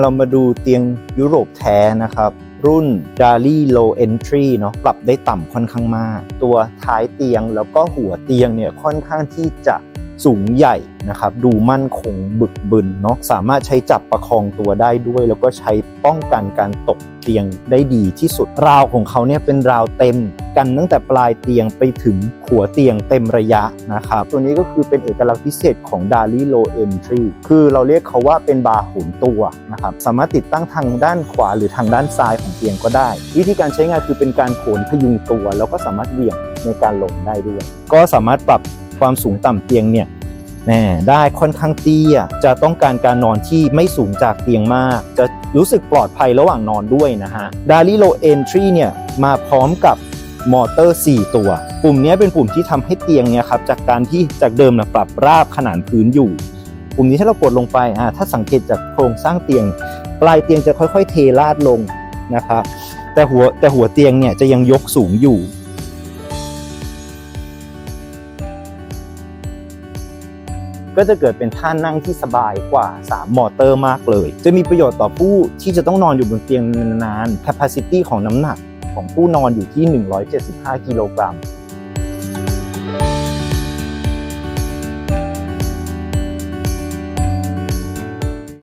เรามาดูเตียงยุโรปแท้นะครับ รุ่น d a l i Low Entry เนาะปรับได้ต่ำค่อนข้างมาก ตัวท้ายเตียงแล้วก็หัวเตียงเนี่ยค่อนข้างที่จะ สูงใหญ่นะครับ ดูมั่นคงบึกบึนเนาะสามารถใช้จับประคองตัวได้ด้วย แล้วก็ใช้ป้องกันการตกเตียงได้ดีที่สุดราวของเขาเนี่ยเป็นราวเต็มกันตั้งแต่ปลายเตียงไปถึงหัวเตียงเต็มระยะนะครับตัวนี้ก็คือเป็นเอกลักษณ์พิเศษของ d a l i Low Entry คือเราเรียกเขาว่าเป็นบาร์โหนตัวนะครับสามารถติดตั้งทางด้านขวาหรือทางด้านซ้ายของเตียงก็ได้ วิธีการใช้งานคือเป็นการโขนพยุงตัว แล้วก็สามารถเหวี่ยงในการลงได้ด้วย ก็สามารถปรับ ความสูงต่ำเตียงเนี่ยแน่ได้ค่อนข้างเตี้ย จะต้องการการนอนที่ไม่สูงจากเตียงมาก จะรู้สึกปลอดภัยระหว่างนอนด้วยนะฮะ d a l i Low Entry เนี่ยมาพร้อมกับมอเตอร์ 4 ตัว ปุ่มนี้เป็นปุ่มที่ทำให้เตียงเนี่ยครับจากการที่จากเดิมนะปรับราบขนานพื้นอยู่ ปุ่มนี้ถ้าเรากดลงไปอ่าถ้าสังเกตจากโครงสร้างเตียง ปลายเตียงจะค่อยๆ เทราดลงนะครับแต่หัวแต่หัวเตียงเนี่ยจะยังยกสูงอยู่ ก็จะเกิดเป็นท่านั่งที่สบายกว่า 3 มอเตอร์มากเลย จะมีประโยชน์ต่อผู้ที่จะต้องนอนอยู่บนเตียงนานๆ capacity ของน้ำหนักของผู้นอนอยู่ที่ 175 กิโลกรัม